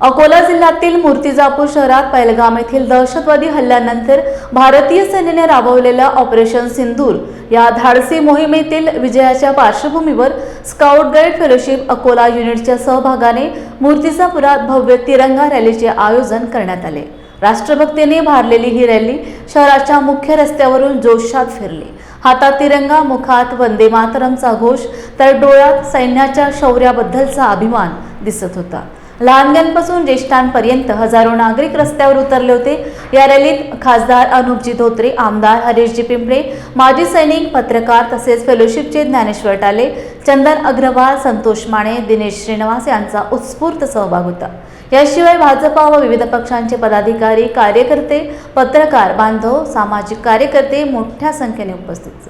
अकोला जिल्ह्यातील मूर्तिजापूर शहरात पैलगाम येथील दहशतवादी हल्ल्यानंतर भारतीय सेनेने राबवलेल्या ऑपरेशन सिंदूर या धाडसी मोहिमेतील विजयाच्या पार्श्वभूमीवर स्काउट गाईड फेलोशिप अकोला युनिटच्या सहभागाने मूर्तिजापुरात भव्य तिरंगा रॅलीचे आयोजन करण्यात आले. राष्ट्रभक्तीने भारलेली ही रॅली शहराच्या मुख्य रस्त्यावरून जोशात फिरली. हातात तिरंगा मुखात वंदे मातरमचा घोष तर डोळ्यात सैन्याच्या शौर्याबद्दलचा अभिमान दिसत होता. लहानग्यांपासून ज्येष्ठांपर्यंत हजारो नागरिक रस्त्यावर उतरले होते. या रॅलीत खासदार अनुपजी धोत्रे आमदार हरीशजी पिंपळे माजी सैनिक पत्रकार तसेच फेलोशिपचे ज्ञानेश्वर टाले चंदन अग्रवाल संतोष माने दिनेश श्रीनिवास यांचा उत्स्फूर्त सहभाग होता. याशिवाय भाजपा व विविध पक्षांचे पदाधिकारी कार्यकर्ते पत्रकार बांधव सामाजिक कार्यकर्ते मोठ्या संख्येने उपस्थित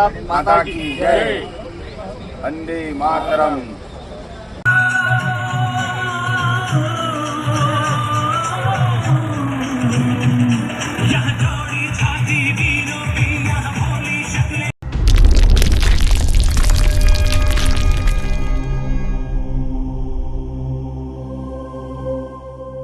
भारत माता की जय वंदे मातरम Thank you.